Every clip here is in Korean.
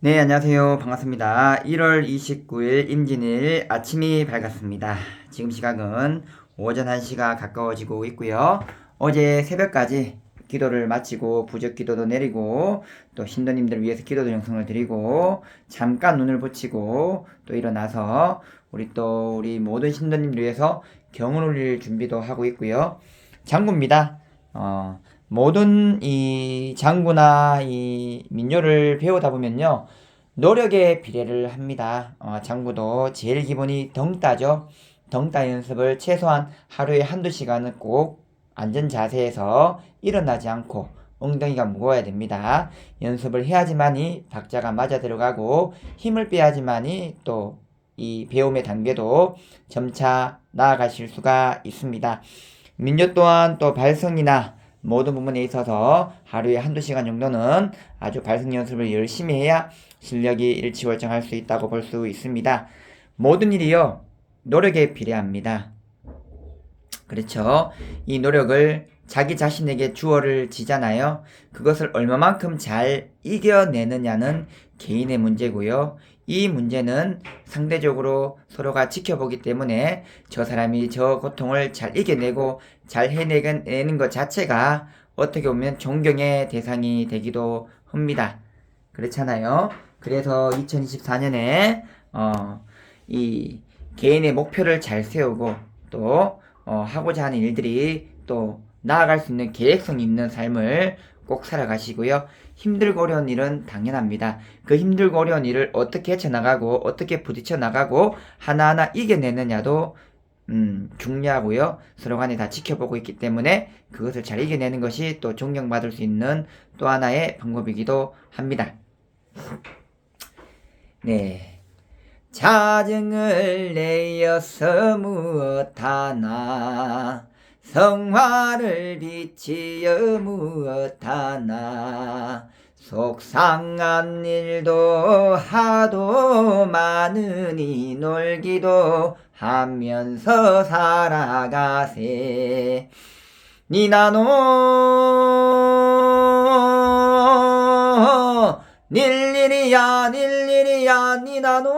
네, 안녕하세요. 반갑습니다. 1월 29일 임진일 아침이 밝았습니다. 지금 시각은 오전 1시가 가까워지고 있고요. 어제 새벽까지 기도를 마치고 부적 기도도 내리고 또 신도님들 위해서 기도도 영성을 드리고 잠깐 눈을 붙이고 또 일어나서 우리 또 우리 모든 신도님들 위해서 경을 올릴 준비도 하고 있고요. 장구입니다. 어, 모든 이 장구나 이 민요를 배우다 보면요. 노력에 비례를 합니다. 어, 장구도 제일 기본이 덩따죠. 덩따 연습을 최소한 하루에 한두 시간은 꼭 앉은 자세에서 일어나지 않고 엉덩이가 무거워야 됩니다. 연습을 해야지만이 박자가 맞아 들어가고 힘을 빼야지만이 또 이 배움의 단계도 점차 나아가실 수가 있습니다. 민요 또한 또 발성이나 모든 부분에 있어서 하루에 한두 시간 정도는 아주 발성 연습을 열심히 해야 실력이 일치월장할 수 있다고 볼 수 있습니다. 모든 일이요, 노력에 비례합니다. 그렇죠. 이 노력을 자기 자신에게 주어를 지잖아요. 그것을 얼마만큼 잘 이겨내느냐는 개인의 문제고요. 이 문제는 상대적으로 서로가 지켜보기 때문에 저 사람이 저 고통을 잘 이겨내고 잘 해내는 것 자체가 어떻게 보면 존경의 대상이 되기도 합니다. 그렇잖아요. 그래서 2024년에 어, 이 개인의 목표를 잘 세우고 또 어, 하고자 하는 일들이 또 나아갈 수 있는 계획성 있는 삶을 꼭 살아가시고요. 힘들고 어려운 일은 당연합니다. 그 힘들고 어려운 일을 어떻게 헤쳐나가고 어떻게 부딪혀 나가고 하나하나 이겨내느냐도 음, 중요하고요. 서로 간에 다 지켜보고 있기 때문에 그것을 잘 이겨내는 것이 또 존경받을 수 있는 또 하나의 방법이기도 합니다. 네. 자증을 내어서 무엇하나 성화를 비치어 무엇하나 속상한 일도 하도 많으니 놀기도 하면서 살아가세. 니나노 닐일이야 닐일이야 니나노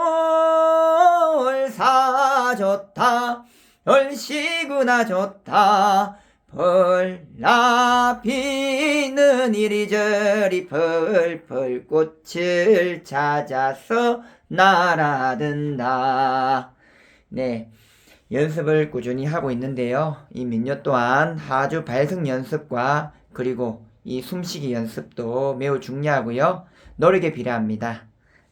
사좋다 얼씨구나 좋다 벌나 피는 이리저리 펄펄 꽃을 찾아서 날아든다. 네. 연습을 꾸준히 하고 있는데요. 이 민요 또한 하주 발성 연습과 그리고 이 숨쉬기 연습도 매우 중요하고요. 노력에 비례합니다.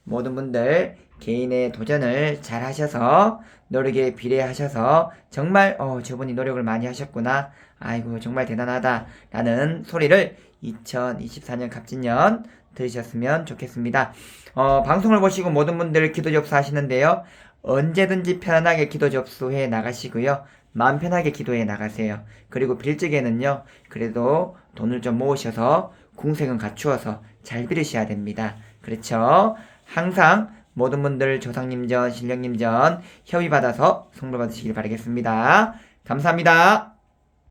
모든 분들 개인의 도전을 잘 하셔서 노력에 비례하셔서 정말 어 저분이 노력을 많이 하셨구나. 아이고 정말 대단하다 라는 소리를 2024년 갑진년 들으셨으면 좋겠습니다. 어 방송을 보시고 모든 분들 기도 접수 하시는데요. 언제든지 편안하게 기도 접수해 나가시고요. 마음 편하게 기도해 나가세요. 그리고 빌적에는요 그래도 돈을 좀 모으셔서 궁색은 갖추어서 잘 빌으셔야 됩니다. 그렇죠? 항상 모든 분들 조상님전, 신령님전 협의 받아서 성불 받으시길 바라겠습니다. 감사합니다.